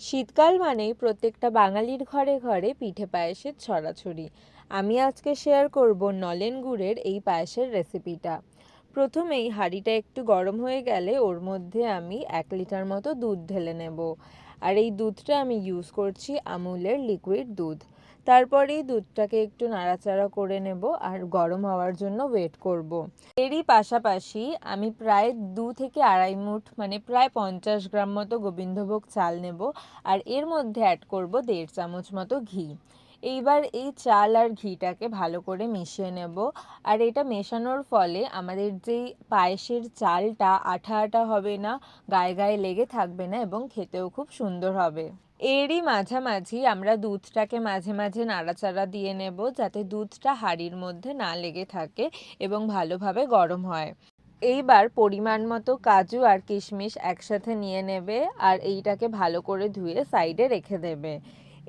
শীতকাল মানেই প্রত্যেকটা বাঙালির ঘরে ঘরে পিঠে পায়েসের ছড়াছড়ি। আমি আজকে শেয়ার করব নলেন গুড়ের এই পায়েসের রেসিপিটা প্রথমেই হাঁড়িটা একটু গরম হয়ে গেলে ওর মধ্যে আমি এক লিটার মতো দুধ ঢেলে নেব। আর এই দুধটা আমি ইউজ করছি আমুলের লিকুইড দুধ। তারপরেই দুধটাকে একটু নাড়াচাড়া করে নেব আর গরম হওয়ার জন্য ওয়েট করব। এরই পাশাপাশি আমি প্রায় দু থেকে আড়াই মুঠ মানে প্রায় পঞ্চাশ গ্রাম মতো গোবিন্দভোগ চাল নেব আর এর মধ্যে অ্যাড করব দেড় চামচ মতো ঘি এইবার এই চাল আর ঘিটাকে ভালো করে মিশিয়ে নেব আর এটা মেশানোর ফলে আমাদের যেই পায়েসের চালটা আঠা আঠা হবে না, গায়ে গায়ে লেগে থাকবে না এবং খেতেও খুব সুন্দর হবে এরই মাঝামাঝি আমরা দুধটাকে মাঝে মাঝে নাড়াচাড়া দিয়ে নেব যাতে দুধটা হাঁড়ির মধ্যে না লেগে থাকে এবং ভালোভাবে গরম হয়। এইবার পরিমাণ মতো কাজু আর কিশমিশ একসাথে নিয়ে নেবে আর এইটাকে ভালো করে ধুয়ে সাইডে রেখে দেবে।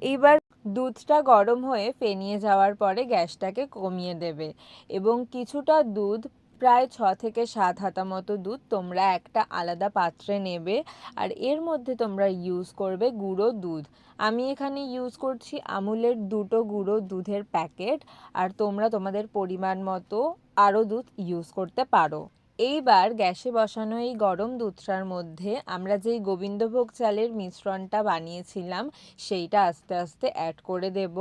এইবার দুধটা গরম হয়ে ফেনিয়ে যাওয়ার পরে গ্যাসটাকে কমিয়ে দেবে এবং কিছুটা দুধ প্রায় ছ থেকে সাত হাতা মতো দুধ তোমরা একটা আলাদা পাত্রে নেবে আর এর মধ্যে তোমরা ইউজ করবে গুঁড়ো দুধ। আমি এখানে ইউজ করছি আমুলের দুটো গুঁড়ো দুধের প্যাকেট আর তোমরা তোমাদের পরিমাণ মতো আরও দুধ ইউজ করতে পারো। এইবার গ্যাসে বসানো এই গরম দুধটার মধ্যে আমরা যেই গোবিন্দভোগ চালের মিশ্রণটা বানিয়েছিলাম, সেইটা আস্তে আস্তে অ্যাড করে দেব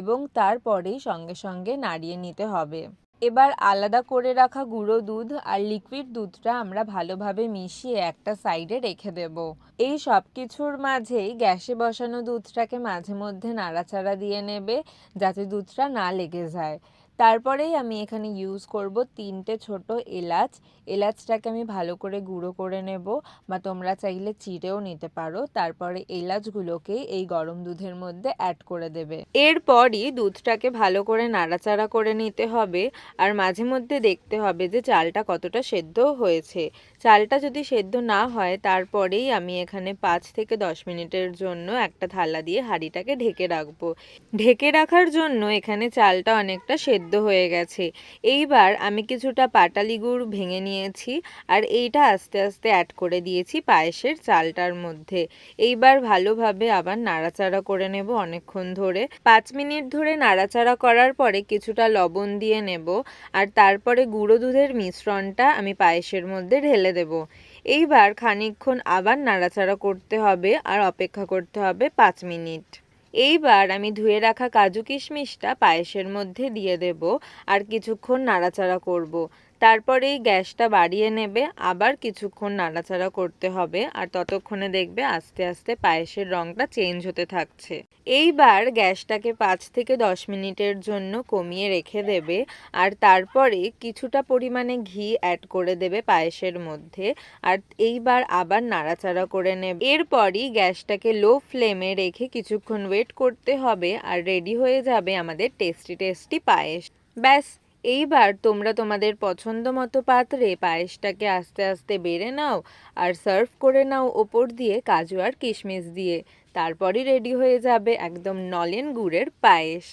এবং তারপরেই সঙ্গে সঙ্গে নাড়িয়ে নিতে হবে। এবার আলাদা করে রাখা গুঁড়ো দুধ আর লিকুইড দুধটা আমরা ভালোভাবে মিশিয়ে একটা সাইডে রেখে দেব। এই সব কিছুর মাঝেই গ্যাসে বসানো দুধটাকে মাঝে মধ্যে নাড়াচাড়া দিয়ে নেবে যাতে দুধটা না লেগে যায়। তারপরেই আমি এখানে ইউজ করব তিনটে ছোট এলাচ। এলাচটাকে আমি ভালো করে গুঁড়ো করে নেব বা তোমরা চাইলে চিড়েও নিতে পারো। তারপরে এলাচগুলোকে এই গরম দুধের মধ্যে অ্যাড করে দেবে। এরপরই দুধটাকে ভালো করে নাড়াচাড়া করে নিতে হবে আর মাঝে মধ্যে দেখতে হবে যে চালটা কতটা সেদ্ধ হয়েছে। চালটা যদি সেদ্ধ না হয়, তারপরেই আমি এখানে পাঁচ থেকে দশ মিনিটের জন্য একটা থালা দিয়ে হাঁড়িটাকে ঢেকে রাখব। ঢেকে রাখার জন্য এখানে চালটা অনেকটা সেদ্ধ হয়ে গেছে। এইবার আমি কিছুটা পাটালি গুড় ভেঙে নিয়েছি আর এইটা আস্তে আস্তে অ্যাড করে দিয়েছি পায়েসের চালটার মধ্যে। এইবার ভালোভাবে আবার নাড়াচাড়া করে নেব অনেকক্ষণ ধরে। পাঁচ মিনিট ধরে নাড়াচাড়া করার পরে কিছুটা লবণ দিয়ে নেব আর তারপরে গুঁড়ো দুধের মিশ্রণটা আমি পায়েসের মধ্যে ঢেলে দেব। এইবার খানিকক্ষণ আবার নাড়াচাড়া করতে হবে আর অপেক্ষা করতে হবে পাঁচ মিনিট। এইবার আমি ধুয়ে রাখা কাজু কিশমিশটা পায়েসের মধ্যে দিয়ে দেব আর কিছুক্ষণ নাড়াচাড়া করব। তারপরেই গ্যাসটা বাড়িয়ে নেবে, আবার কিছুক্ষণ নাড়াচাড়া করতে হবে, আর ততক্ষণে দেখবে আস্তে আস্তে পায়েসের রঙটা চেঞ্জ হতে থাকছে। এইবার গ্যাসটাকে পাঁচ থেকে দশ মিনিটের জন্য কমিয়ে রেখে দেবে, আর তারপরে কিছুটা পরিমাণে ঘি অ্যাড করে দেবে পায়েসের মধ্যে, আর এইবার আবার নাড়াচাড়া করে নেবে। এরপরই গ্যাসটাকে লো ফ্লেমে রেখে কিছুক্ষণ ওয়েট করতে হবে, আর রেডি হয়ে যাবে আমাদের টেস্টি টেস্টি পায়েস। ব্যাস এইবার তোমরা তোমাদের পছন্দ মতো পাত্রে পায়েসটাকে আস্তে আস্তে বেড়ে নাও আর সার্ভ করে নাও ওপর দিয়ে কাজু আর কিশমিশ দিয়ে। তারপরই রেডি হয়ে যাবে একদম নলেন গুড়ের পায়েস।